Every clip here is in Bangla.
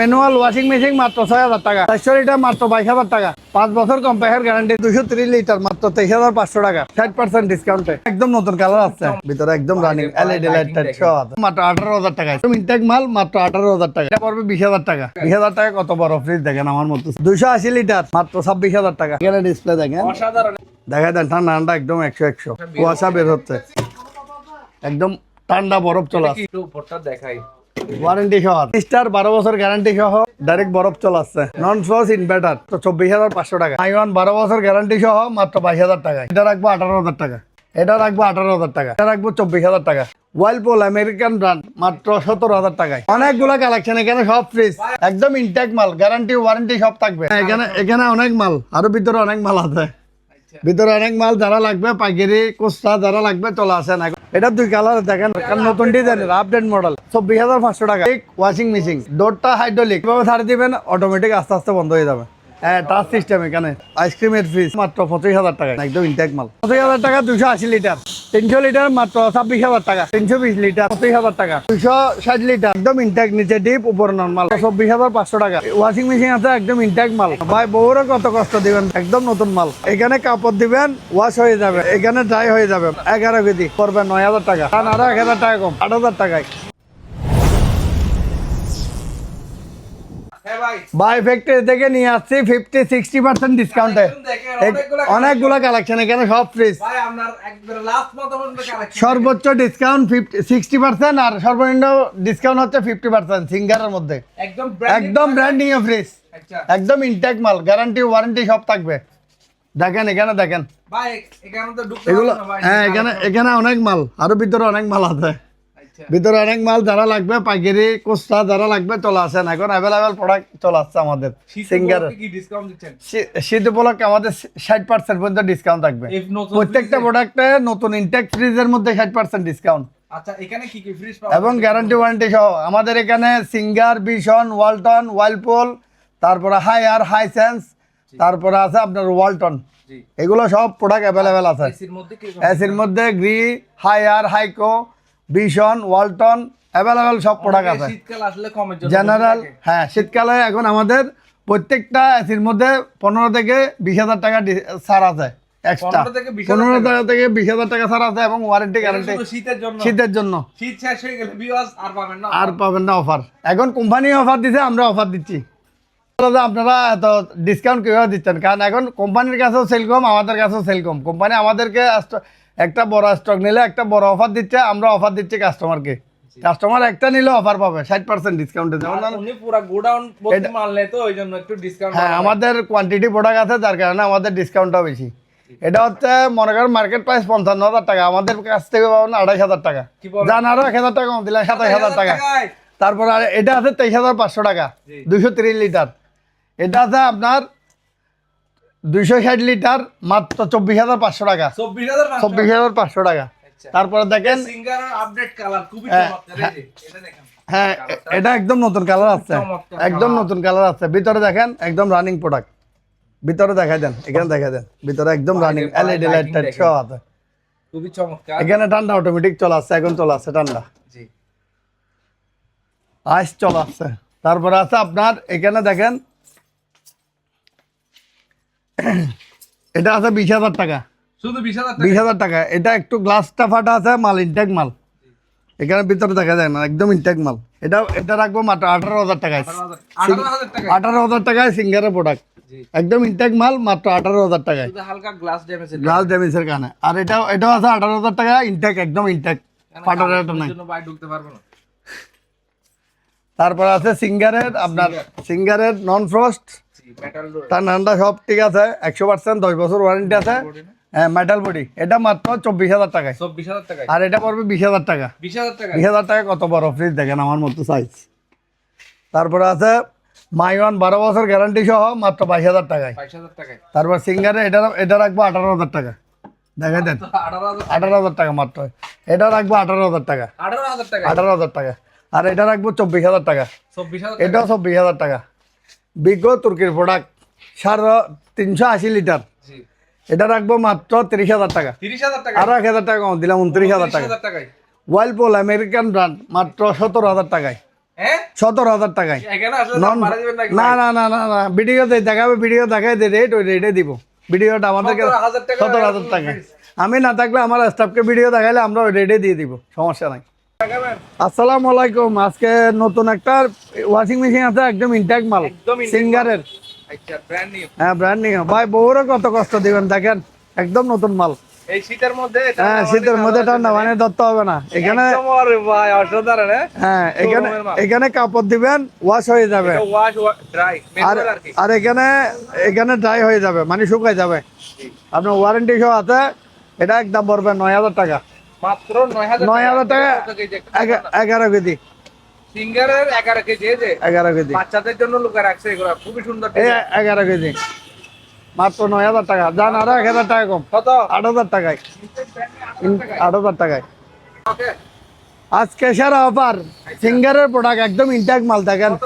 ম্যানুয়াল ওয়াশিং মেশিন মাত্র ছয় হাজার টাকা। চারশো লিটার মাত্র বাইশ হাজার টাকা। পাঁচ বছর কম্পেয়ার গ্যারান্টি দুশো ত্রিশ লিটার মাত্র তেইশ হাজার পাঁচশো টাকা। ষাট পার্সেন্ট ডিসকাউন্টে একদম নতুন কালার আছে ভিতরে একদম রানিং এলইডি লাইট টাইট। মাত্র আঠারো হাজার টাকা। ইনটেক মাল মাত্র আঠারো হাজার টাকা। এটা পড়বে বিশ হাজার টাকা। বিশ হাজার টাকা কত বড় ফ্রিজ দেখেন আমার মতো। দুশো আশি লিটার মাত্র ছাব্বিশ হাজার টাকা। এখানে ডিসপ্লে দেখেন। দেখা দেন ঠান্ডা ঠান্ডা একদম একশো একশো। কুয়াশা বের হচ্ছে। একদম ঠান্ডা বরফ চলা উপরটা দেখাই। ওয়ারেন্টি সহ। বারো বছর সহ। ডাইরেক্ট বরফ নন ফ্লস ইনভার্টার তো চব্বিশ হাজার পাঁচশো টাকা। বারো বছর সহ, মাত্র বাইশ হাজার টাকা এটা রাখব আঠারো হাজার টাকা। এটা রাখব আঠারো হাজার টাকা। এটা রাখব চব্বিশ হাজার টাকা। আমেরিকান মাত্র হাজার টাকায়। কালেকশন এখানে সব ফ্রিজ একদম ইনটেক মাল গ্যারান্টি ওয়ারেন্টি সব থাকবে। এখানে এখানে অনেক মাল, আরও ভিতরে অনেক মাল আছে। ভিতরে অনেক মাল যারা লাগবে পাইকারি কোস্তা যারা লাগবে চলে আসে না। এটা দুই কালার দেখেন নতুন ডিজাইনের আপডেট মডেল চব্বিশ হাজার পাঁচশো টাকা। ওয়াশিং মেশিন ডোরটা হাইড্রোলিক এভাবে ছাড় দিবেন অটোমেটিক আস্তে আস্তে বন্ধ হয়ে যাবে। হ্যাঁ টাচ সিস্টেম এখানে। আইসক্রিমের ফ্রিজ মাত্র পঁচিশ হাজার টাকা একদম ইনটেক মাল। পঁচিশ হাজার টাকা দুশো আশি লিটার তিনশো লিটার মাত্র ছাব্বিশ হাজার টাকা। তিনশো বিশ লিটার, পঁচিশ হাজার টাকা। দুইশো ষাট লিটার, একদম ইনটেক নিচে ডিপ উপর নর্মাল চব্বিশ হাজার পাঁচশো টাকা। ওয়াশিং মেশিন আছে, একদম ইনটেক মাল। ভাই, বউরা কত কষ্ট দিবেন? একদম নতুন মাল। এখানে কাপড় দিবেন ওয়াশ হয়ে যাবে। এখানে ড্রাই হয়ে যাবে। এগারো কেজি করবেন নয় হাজার টাকা। আরও এক হাজার টাকা কম, আট হাজার টাকায়। ভাই। বাই ফ্যাক্টরি থেকে নিয়ে আসছি ফিফটি সিক্সটি পার্সেন্ট ডিসকাউন্টে দেখেন, অনেকগুলো কালেকশন এখানে সব ফ্রিজ সর্বোচ্চ ডিসকাউন্ট ফিফটি সিক্সটি পার্সেন্ট আর সর্বনিম্ন ডিসকাউন্ট হচ্ছে ফিফটি পার্সেন্ট সিঙ্গারের মধ্যে। একদম ব্র্যান্ড ফ্রিজ আচ্ছা। একদম ইনটেক মাল গ্যারান্টি ওয়ারেন্টি সব থাকবে। দেখেন এখানে দেখেন। এগুলো হ্যাঁ এখানে এখানে অনেক মাল আরও ভিতরে অনেক মাল আছে। আচ্ছা ভিতরে অনেক মাল যারা লাগবে পাইকারি কোস্টা যারা লাগবে চলে আসেন এখন অ্যাভেলেবেল প্রোডাক্ট চলে আসছে আমাদের। সিঙ্গার ডিসকাউন্ট শীত উপলক্ষে আমাদের ষাট পার্সেন্ট পর্যন্ত ডিসকাউন্ট থাকবে। প্রত্যেকটা প্রোডাক্টে নতুন ইনটেক ফ্রিজের মধ্যে ষাট পার্সেন্ট ডিসকাউন্ট আচ্ছা কি ফ্রিজ এবং গ্যারান্টি ওয়ারেন্টি সহ। আমাদের এখানে সিঙ্গার বিশন ওয়ালটন ওয়াইলপোল তারপরে হাই আর হাই সেন্স তারপরে আছে আপনার ওয়ালটন এগুলো সব প্রোডাক্ট অ্যাভেলেবেল আছে। এসির মধ্যে গ্রি হাই আর হাইকো বিশন ওয়ালটন অ্যাভেলেবেল সব প্রোডাক্ট আছে। জেনারেল হ্যাঁ শীতকালে এখন আমাদের প্রত্যেকটা এসির মধ্যে পনেরো থেকে বিশ হাজার টাকা ছাড় আছে এক্সট্রা 15 থেকে 20,000 পনেরো টাকা। থেকে বিশ হাজার টাকা ছাড় আছে এবং ওয়ারেন্টি গ্যারান্টি শীতের জন্য। শীতের জন্য। শীত শেষ হয়ে গেলে আর পাবেন না আর পাবেন না অফার এখন কোম্পানি অফার দিছে আমরা অফার দিচ্ছি। আপনারা এত ডিসকাউন্ট কীভাবে দিচ্ছেন? কারণ এখন কোম্পানির কাছেও সেল কম আমাদের কাছেও সেল কম। কোম্পানি আমাদেরকে একটা বড় স্টক নিলে একটা বড় অফার দিচ্ছে আমরা অফার দিচ্ছি কাস্টমারকে কাস্টমার একটা নিলে অফার পাবে ষাট পার্সেন্ট ডিসকাউন্টে যেমন আর উনি পুরো গোডাউন ভর্তি মাল নেয় তো ওই জন্য একটু ডিসকাউন্ট হ্যাঁ আমাদের কোয়ান্টিটি প্রোডাক্ট আছে যার কারণে আমাদের ডিসকাউন্টটা বেশি। এটা হচ্ছে মনে করেন মার্কেট প্রাইস পঞ্চান্ন হাজার টাকা আমাদের কাছ থেকে পাবেন আড়াই হাজার টাকা? যান আরও এক হাজার টাকা কম দিলে সাতাশ হাজার টাকা। তারপর আর এটা আছে তেইশ হাজার পাঁচশো টাকা জি। দুইশো তিরিশ লিটার। এটা আছে আপনার দুইশো ষাট লিটার মাত্র চব্বিশ হাজার পাঁচশো টাকা। চব্বিশ হাজার পাঁচশো টাকা? আচ্ছা। তারপরে দেখেন হ্যাঁ, চমৎকার এই যে, এটা হ্যাঁ এটা একদম নতুন কালার আছে। একদম নতুন কালার আছে। ভিতরে দেখেন একদম রানিং প্রোডাক্ট ভিতরে দেখাই দেন এখানে দেখাই দেন। ভিতরে একদম রানিং এলইডি লাইট টাইট সব আছে। খুবই চমৎকার। এখানে ঠান্ডা অটোমেটিক চলে আসছে এখন চলে আসছে ঠান্ডা। আইস চলে আসছে। তারপরে আছে আপনার এখানে দেখেন এটা আছে বিশ হাজার টাকা। শুধু বিশ হাজার বিশ হাজার টাকা। এটা একটু গ্লাসটা ফাটা আছে মাল ইনটেক মাল। এখানে ভিতরে দেখা যায় না একদম ইনটেক মাল। এটা এটা রাখব মাত্র আঠারো হাজার টাকায়। আঠারো হাজার টাকায়? সিঙ্গারের প্রোডাক্ট একদম ইনটেক মাল মাত্র আঠারো হাজার টাকায়। হালকা গ্লাস ড্যামেজ গ্লাস ড্যামেজের কারণে। আর এটাও এটাও আছে আঠারো হাজার টাকা ইনটেক একদম ইনটেক ফাটার একটা নাই। তারপর আছে সিঙ্গারের আপনার সিঙ্গারের নন ফ্রস্ট তার নানটা সব ঠিক আছে একশো পার্সেন্ট দশ বছর ওয়ারেন্টি আছে। হ্যাঁ মেটাল বডি এটা মাত্র চব্বিশ হাজার টাকায়। চব্বিশ হাজার টাকায়? আর এটা পড়বে বিশ হাজার টাকা। বিশ হাজার টাকা বিশ হাজার টাকা কত বড় ফ্রিজ দেখেন আমার মতো সাইজ তারপরে আছে মাই ওয়ান বারো বছর গ্যারান্টি সহ মাত্র বাইশ হাজার টাকায়। টাকায়। তারপর সিঙ্গারে এটা এটা রাখব আঠারো হাজার টাকা। দেখা দেন। আঠারো হাজার টাকা। মাত্র। এটা রাখব টাকা। আঠারো হাজার টাকা আঠারো হাজার টাকা। আর এটা রাখব চব্বিশ হাজার টাকা? এটাও চব্বিশ হাজার টাকা। বিগো তুর্কির প্রোডাক্ট সাড়ে তিনশো আশি লিটার। এটা রাখব মাত্র তিরিশ হাজার টাকা। আরও এক হাজার টাকা দিলাম উনত্রিশ হাজার টাকা হাজার টাকায়? ওয়াইলপোল আমেরিকান ব্র্যান্ড মাত্র সতেরো হাজার টাকায়। হ্যাঁ? সতেরো হাজার টাকায়। না না না না না। ভিডিও দেখাবে ভিডিও দেখাই দে রেট ওই রেটে দিব। ভিডিওটা আমাদেরকে 17,000 সতেরো হাজার টাকা। আমি না থাকলে আমার স্টাফকে ভিডিও দেখাইলে আমরা ওই রেটে দিয়ে দিব সমস্যা নাই? আসসালামু আলাইকুম। আজকে নতুন একটা ওয়াশিং মেশিন আছে একদম ইনট্যাক্ট মাল। সিঙ্গারের। আচ্ছা হ্যাঁ ব্র্যান্ড নিউ ভাই বউরে কত কষ্ট দিবেন দেখেন। একদম নতুন মাল। এই শীতের মধ্যে হ্যাঁ শীতের মধ্যে ঠান্ডা মানে ধরতে হবে না। এখানে হ্যাঁ? হ্যাঁ এখানে এখানে কাপড় দিবেন ওয়াশ হয়ে যাবে। আর আর এখানে এখানে ড্রাই হয়ে যাবে মানে শুকাই যাবে। আপনার ওয়ারেন্টি সহ আছে এটা একদম পড়বে নয় হাজার টাকা। মাত্র নয় হাজার টাকা। এগারো কেজি সিঙ্গারের 11 কেজি এগারো কেজি। বাচ্চাদের জন্য লুকা রাখছে এগুলো। খুবই সুন্দর এগারো কেজি। মাত্র নয় হাজার টাকা। যান আরও এক হাজার টাকা কম। কত? আট হাজার টাকায়। আট হাজার টাকায়। আজকে সেরা অফার। সিঙ্গারের প্রোডাক্ট একদম ইনট্যাক্ট মাল ডিসকাউন্ট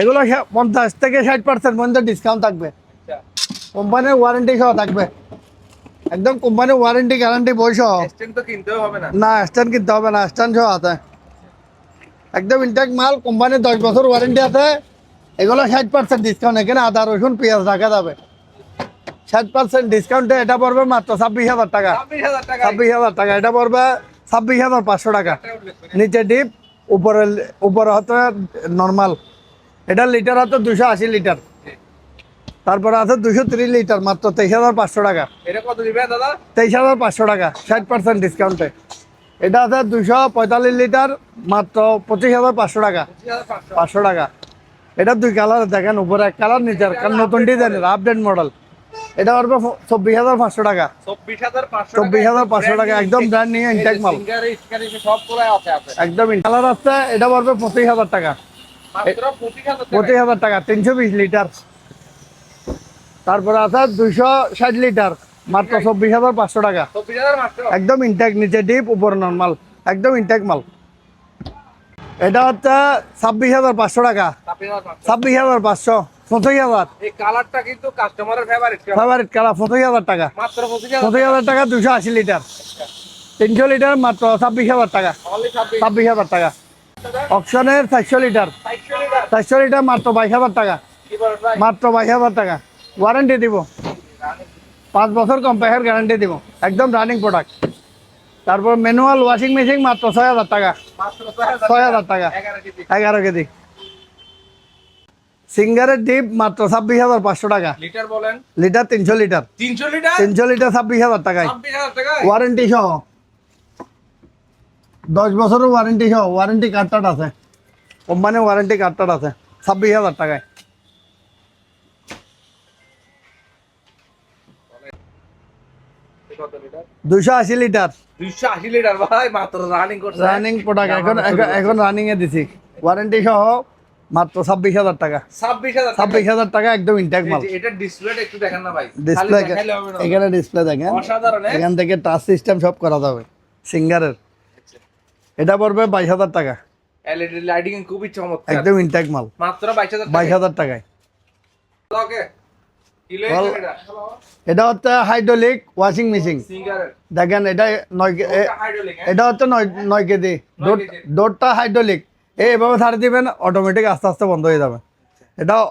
এগুলো পঞ্চাশ থেকে ষাট পার্সেন্ট পর্যন্ত ডিসকাউন্ট থাকবে। আচ্ছা। কোম্পানির ওয়ারেন্টি সহ থাকবে। একদম কোম্পানির ওয়ারেন্টি গ্যারান্টি বই সহ এক্সটেন্ড তো কিনতেও হবে না। না স্ট্যান্ড কিনতে হবে না স্ট্যান্ড সহ আছে একদম ইনট্যাক্ট মাল কোম্পানির দশ বছর ওয়ারেন্টি আছে। এগুলো ষাট পার্সেন্ট ডিসকাউন্ট এখানে আদা রসুন পেঁয়াজ রাখা যাবে। ষাট পার্সেন্ট ডিসকাউন্টে এটা পড়বে মাত্র ছাব্বিশ হাজার টাকা। ছাব্বিশ হাজার টাকা। এটা পড়বে ছাব্বিশ হাজার পাঁচশো টাকা। নিচে ডিপ উপরে উপরে হচ্ছে নর্মাল এটা লিটার হচ্ছে দুশো আশি লিটার তারপরে আছে দুশো ত্রিশ লিটার মাত্র তেইশ হাজার পাঁচশো টাকা। এটা কত দিবে দাদা? তেইশ হাজার পাঁচশো টাকা ষাট পার্সেন্ট ডিসকাউন্টে এটা আছে দুশো পঁয়তাল্লিশ লিটার মাত্র পঁচিশ হাজার পাঁচশো টাকা। পাঁচশো টাকা। এটা দুই কালার দেখেন উপরে এক কালার নিচের কারণ নতুন ডিজাইনের আপডেট মডেল এটা পারবে চব্বিশ হাজার পাঁচশো টাকা। চব্বিশ হাজার পাঁচশো টাকা। একদম ব্র্যান্ড নিয়ে ইনটেক মাল একদম কালার আছে এটা পড়বে পঁচিশ হাজার টাকা। মাত্র 25000 টাকা। পঁচিশ হাজার টাকা তিনশো বিশ লিটার। তারপরে আছে দুইশো ষাট লিটার মাত্র চব্বিশ হাজার পাঁচশো টাকা। একদম ইনটেক নিচে ডিপ উপরে নর্মাল একদম ইনটেক মাল। এটা হচ্ছে ছাব্বিশ হাজার পাঁচশো টাকা। ছাব্বিশ হাজার পাঁচশো। পঁচিশ হাজার। এই কালারটা কিন্তু কাস্টমারের ফেভারিট ফেভারিট কালার পঁচিশ হাজার টাকা। মাত্র 25000 পঁচিশ হাজার টাকা। দুশো আশি লিটার। তিনশো লিটার মাত্র ছাব্বিশ হাজার টাকা। ছাব্বিশ। হাজার টাকা। অপশনের চারশো লিটার। 400 লিটার। চারশো লিটার মাত্র বাইশ হাজার টাকা। মাত্র বাইশ হাজার টাকা। ওয়ারেন্টি দিব পাঁচ বছর কম্পায়ার গ্যারান্টি দিব একদম রানিং প্রোডাক্ট তারপর ম্যানুয়াল ওয়াশিং মেশিন মাত্র ছয় হাজার টাকা মাত্র 6000 ছয় হাজার টাকা 11 কেজি এগারো কেজি সিঙ্গারের ডিপ মাত্র ছাব্বিশ হাজার পাঁচশো টাকা লিটার বলেন লিটার তিনশো লিটার 300 লিটার তিনশো লিটার ছাব্বিশ হাজার টাকায় 26000 টাকা ওয়ারেন্টি সহ দশ বছরের ওয়ারেন্টি সহ ওয়ারেন্টি কার্ডটার আছে কোম্পানির ওয়ারেন্টি কার্ডটার আছে ছাব্বিশ হাজার টাকায় লিটার? দুশো আশি লিটার। ভাই মাত্র রানিং করছে। রানিং প্রোডাক্ট এখন এখন- রানিং এ দিছি। ওয়ারেন্টি সহ মাত্র ছাব্বিশ হাজার টাকা। 26000 টাকা? ছাব্বিশ হাজার টাকা একদম ইনটেক মাল। এটা ডিসপ্লেটা একটু দেখেন না ভাই। ডিসপ্লে এখানে দেখেন। অসাধারণ হ্যাঁ? এখান থেকে টাচ সিস্টেম সব করা যাবে। সিঙ্গারের এটা পড়বে বাইশ হাজার টাকা। এলইডি লাইটিং খুবই চমৎকার। একদম ইনটেক মাল। মাত্র 22000 টাকা বাইশ হাজার টাকায়। ওকে এটা হচ্ছে হাইড্রোলিক ওয়াশিং মেশিন দেখেন এটা নয় কে- এটা হচ্ছে নয় নয় কেজি। Door KG. ডোরটা হাইড্রোলিক এইভাবে ছাড়ে দিবেন অটোমেটিক আস্তে আস্তে বন্ধ হয়ে যাবে। এটা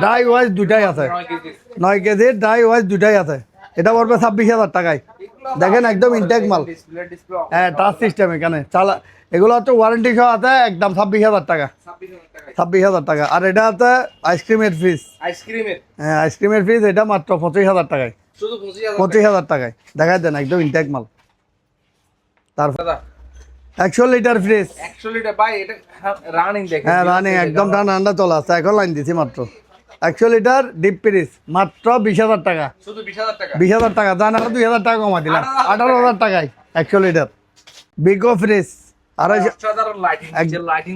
ড্রাই ওয়াইজ দুটাই আছে। নয় কেজি। ড্রাই ওয়াইজ দুটাই আছে। এটা পড়বে ছাব্বিশ হাজার টাকায়। দেখেন একদম ইনটেক মাল। হ্যাঁ টাচ সিস্টেম এখানে। চালা এগুলো হচ্ছে ওয়ারেন্টি সহ আছে একদম ছাব্বিশ হাজার টাকা। ছাব্বিশ হাজার টাকা। আর এটা হচ্ছে আইসক্রিমের ফ্রিজ আইসক্রিমের হ্যাঁ আইসক্রিমের ফ্রিজ এটা মাত্র পঁচিশ হাজার টাকায়। পঁচিশ হাজার টাকায়। দেখাই দেন একদম ইনটেক মাল। তারপর একশো লিটার ফ্রিজ 100 লিটার ভাই এটা রানিং দেখেন। হ্যাঁ রানিং একদম ঠান্ডা ঠান্ডা চলে আসছে। এখন লাইন দিছি মাত্র। একশো লিটার ডিপ ফ্রিজ মাত্র বিশ হাজার টাকা। শুধু 20000 টাকা? বিশ হাজার টাকা জান আর দুই হাজার টাকা কমা দিলাম। আঠারো হাজার টাকায় একশো litre Beko fridge lighting.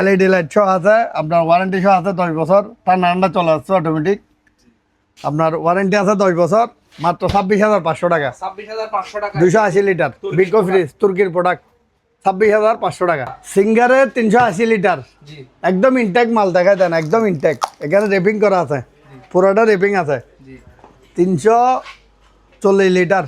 LED সহ আছে আপনার ওয়ারেন্টি সহ আছে দশ বছর ঠান্ডা চলে আসছে অটোমেটিক আপনার ওয়ারেন্টি আছে দশ বছর মাত্র ছাব্বিশ হাজার পাঁচশো টাকা। 26500 টাকা দুইশো আশি লিটার বিগো ফ্রিজ তুর্কির প্রোডাক্ট ছাব্বিশ হাজার পাঁচশো টাকা। সিঙ্গারের তিনশো আশি লিটার। একদম ইনটেক মাল দেখা দেন একদম ইনটেক এখানে রেপিং করা আছে। পুরোটা রেপিং আছে। তিনশো চল্লিশ লিটার।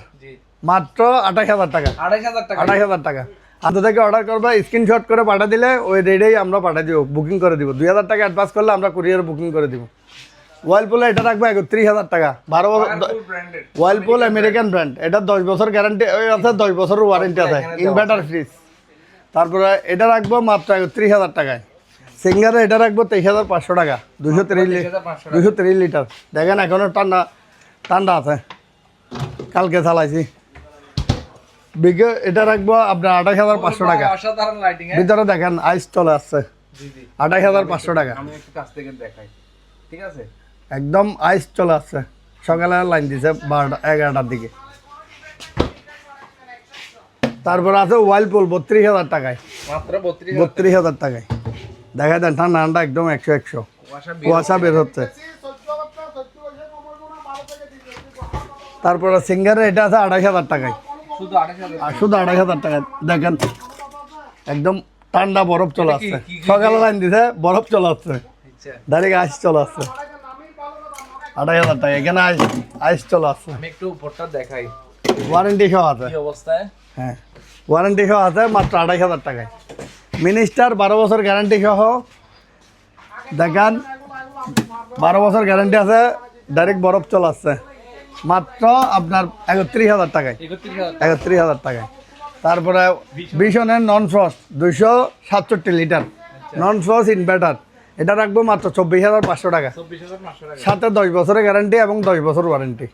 মাত্র আঠাশ হাজার টাকা। 28000 টাকা। আঠাশ হাজার টাকা। হাতে থেকে অর্ডার করবে স্ক্রিনশট করে পাঠিয়ে দিলে ওই রেটেই আমরা পাঠিয়ে দিব বুকিং করে দিব। দুই হাজার টাকা অ্যাডভান্স করলে আমরা কুরিয়ার বুকিং করে দিব। ওয়াইলপুলে এটা রাখব একত্রিশ হাজার টাকা। বারো বছর ওয়াইলপুল আমেরিকান ব্র্যান্ড এটা দশ বছর গ্যারান্টি আছে দশ বছরের ওয়ারেন্টি আছে। ইনভার্টার ফ্রিজ তারপরে এটা রাখব মাত্র ত্রিশ হাজার টাকায়। সিঙ্গারে এটা রাখব তেইশ হাজার পাঁচশো টাকা দুশো তিরিশ লিটার 23,500 দুশো তিরিশ লিটার। দেখেন এখনও ঠান্ডা ঠান্ডা আছে। কালকে চালাইছি বিঘে এটা রাখব আপনার আঠাশ হাজার পাঁচশো টাকা। হ্যাঁ? ভিতরে দেখেন আইস চলে আসছে। আঠাশ হাজার পাঁচশো টাকা। একদম আইস চলে আসছে। সকালে লাইন দিছে বারোটা এগারোটার দিকে। তারপর আছে ওয়াইলপুল বত্রিশ হাজার টাকায়। মাত্র বত্রিশ হাজার টাকায়। দেখা দেন ঠান্ডা ঠান্ডা একদম একশো একশো। কুয়াশা বের হচ্ছে। তারপরে সিঙ্গারের এটা আছে আড়াই হাজার টাকায়। শুধু হাজার আড়াই হাজার টাকায়। দেখেন একদম ঠান্ডা বরফ চলে আসছে। সকালে লাইন দিছে বরফ চলে আসছে। আচ্ছা। ডাইরেক্ট আইস চলে আসছে। আড়াই হাজার টাকা এখানে আইস আইস চলে আসছে। আমি একটু উপরটা দেখাই। ওয়ারেন্টি সহ আছে। অবস্থায়? হ্যাঁ। ওয়ারেন্টি সহ আছে মাত্র আড়াই হাজার টাকায়। মিনিস্টার বারো বছর গ্যারান্টি সহ। দেখান বারো বছর গ্যারান্টি আছে ডাইরেক্ট বরফ চলে আসছে। মাত্র আপনার একত্রিশ হাজার টাকায়। একত্রিশ হাজার টাকায়। তারপরে বিশনের নন ফ্রস্ট দুইশো সাতষট্টি লিটার। নন ফ্রস্ট ইনভার্টার এটা রাখব মাত্র চব্বিশ হাজার পাঁচশো টাকা। চব্বিশ হাজার পাঁচশো টাকা। সাথে দশ বছরের গ্যারান্টি এবং দশ বছর ওয়ারেন্টি